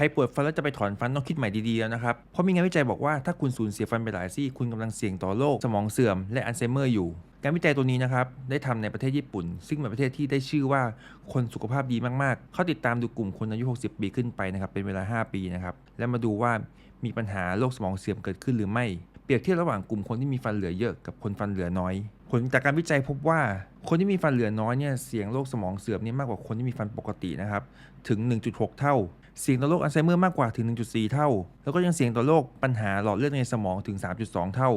รปวดฟันแล้วจะไปถอนฟันต้องคิดใหม่ดีๆแล้วนะครับ เพราะมีงานวิจัยบอกว่าถ้าคุณสูญเสียฟันไปหลายซี่ คุณกำลังเสี่ยงต่อโรคสมองเสื่อมและอัลไซเมอร์อยู่ การวิจัยตัวนี้นะครับได้ทำในประเทศญี่ปุ่น ซึ่งเป็นประเทศที่ได้ชื่อว่าคนสุขภาพดีมากๆ เขาติดตามดูกลุ่มคนอายุ 60 ปีขึ้นไปนะครับเป็นเวลา 5 ปีนะครับและมาดูว่ามีปัญหาโรคสมองเสื่อมเกิดขึ้นหรือไม่ เปรียบเทียบระหว่างกลุ่มคนที่มีฟันเหลือเยอะกับคนฟันเหลือน้อย ผลจากการวิจัยพบว่า คนที่มีฟันเหลือน้อยเนี่ยเสี่ยงโรคสมองเสื่อมเนี่ยมากกว่าคนที่มีฟันปกตินะครับถึง 1.6 เท่า เสี่ยงต่อโรคอัลไซเมอร์มากกว่าถึง 1.4 เท่า แล้วก็ยังเสี่ยงต่อโรคปัญหาหลอดเลือดในสมองถึง 3.2 เท่า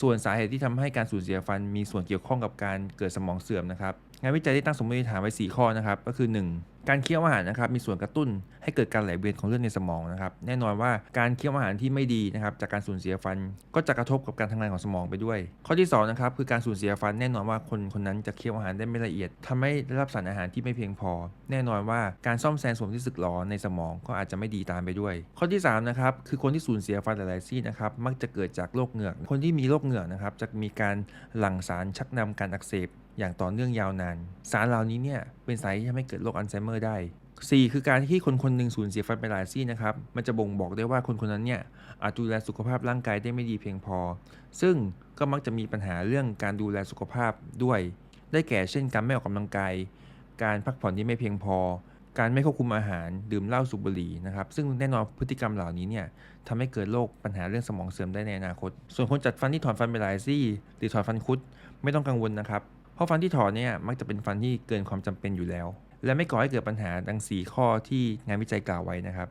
ส่วนสาเหตุที่ทำให้การสูญเสียฟันมีส่วนเกี่ยวข้องกับการเกิดสมองเสื่อมนะครับ งานวิจัยได้ตั้งสมมติฐานไว้ 4 ข้อนะครับ ก็คือ 1. การเคี้ยวอาหารนะครับมีส่วนกระตุ้นให้เกิดการไหลเวียนของเลือดในสมองนะครับ แน่นอนว่าการเคี้ยวอาหารที่ไม่ดีนะครับจากการสูญเสียฟันก็จะกระทบกับการทำงานของสมองไปด้วย ข้อที่2นะครับคือการสูญเสียฟันแน่นอนว่าคนคนนั้นจะเคี้ยวอาหารได้ไม่ละเอียดทำให้ได้รับสารอาหารที่ไม่เพียงพอ แน่นอนว่าการซ่อมแซมส่วนที่สึกหรอในสมองก็อาจจะไม่ดีตามไปด้วย ข้อที่3นะครับคือคนที่สูญเสียฟันหลายๆซี่นะครับมักจะเกิดจากโรคเหงือก คนที่มีโรคเหงือกนะครับจะมีการหลั่งสารชักนำการอักเสบ อย่างต่อเนื่องยาวนาน สารเหล่านี้เนี่ยเป็นสาเหตุที่ทำให้เกิดโรคอัลไซเมอร์ได้ 4 คือการที่คนคนหนึ่งสูญเสียฟันไปหลายซี่นะครับ มันจะบ่งบอกได้ว่าคนคนนั้นเนี่ยอาจดูแลสุขภาพร่างกายได้ไม่ดีเพียงพอ ซึ่งก็มักจะมีปัญหาเรื่องการดูแลสุขภาพด้วย ได้แก่เช่นการไม่ออกกำลังกาย การพักผ่อนที่ไม่เพียงพอ การไม่ควบคุมอาหาร ดื่มเหล้าสูบบุหรี่นะครับ ซึ่งแน่นอนพฤติกรรมเหล่านี้เนี่ยทำให้เกิดโรคปัญหาเรื่องสมองเสื่อมได้ในอนาคต ส่วนคนจัดฟันที่ถอนฟันไปหลายซี่ หรือถอนฟันคุดไม่ต้องกังวลนะครับ ราะฟันที่ถอนเนี่ยมักจะเป็นฟันที่เกินความจำเป็นอยู่แล้ว และไม่ก่อให้เกิดปัญหาดัง 4 ข้อที่งานวิจัยกล่าวไว้นะครับ